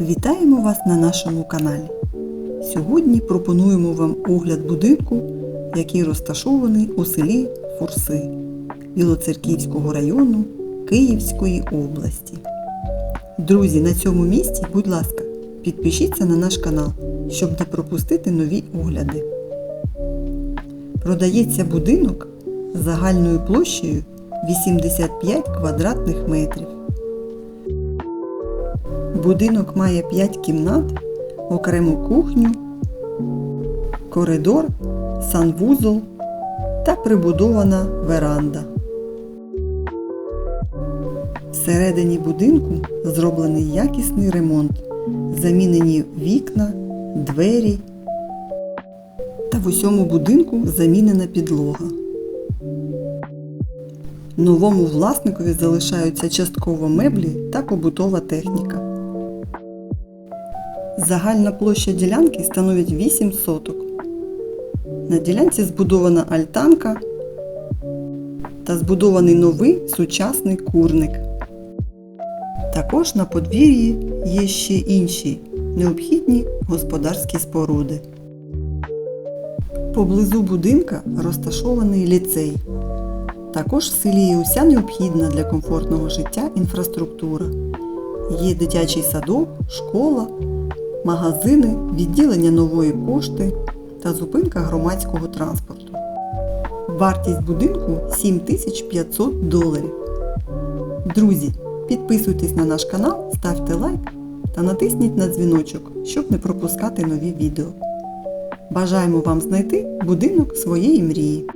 Вітаємо вас на нашому каналі. Сьогодні пропонуємо вам огляд будинку, який розташований у селі Фурси Білоцерківського району Київської області. Друзі, на цьому місці, будь ласка, підпишіться на наш канал, щоб не пропустити нові огляди. Продається будинок загальною площею 85 квадратних метрів. Будинок має 5 кімнат, окрему кухню, коридор, санвузол та прибудована веранда. Всередині будинку зроблений якісний ремонт, замінені вікна, двері та в усьому будинку замінена підлога. Новому власникові залишаються частково меблі та побутова техніка. Загальна площа ділянки становить 8 соток. На ділянці збудована альтанка та збудований новий сучасний курник. Також на подвір'ї є ще інші необхідні господарські споруди. Поблизу будинка розташований ліцей. Також в селі є уся необхідна для комфортного життя інфраструктура. Є дитячий садок, школа, магазини, відділення нової пошти та зупинка громадського транспорту. Вартість будинку 7500 доларів. Друзі, підписуйтесь на наш канал, ставте лайк та натисніть на дзвіночок, щоб не пропускати нові відео. Бажаємо вам знайти будинок своєї мрії.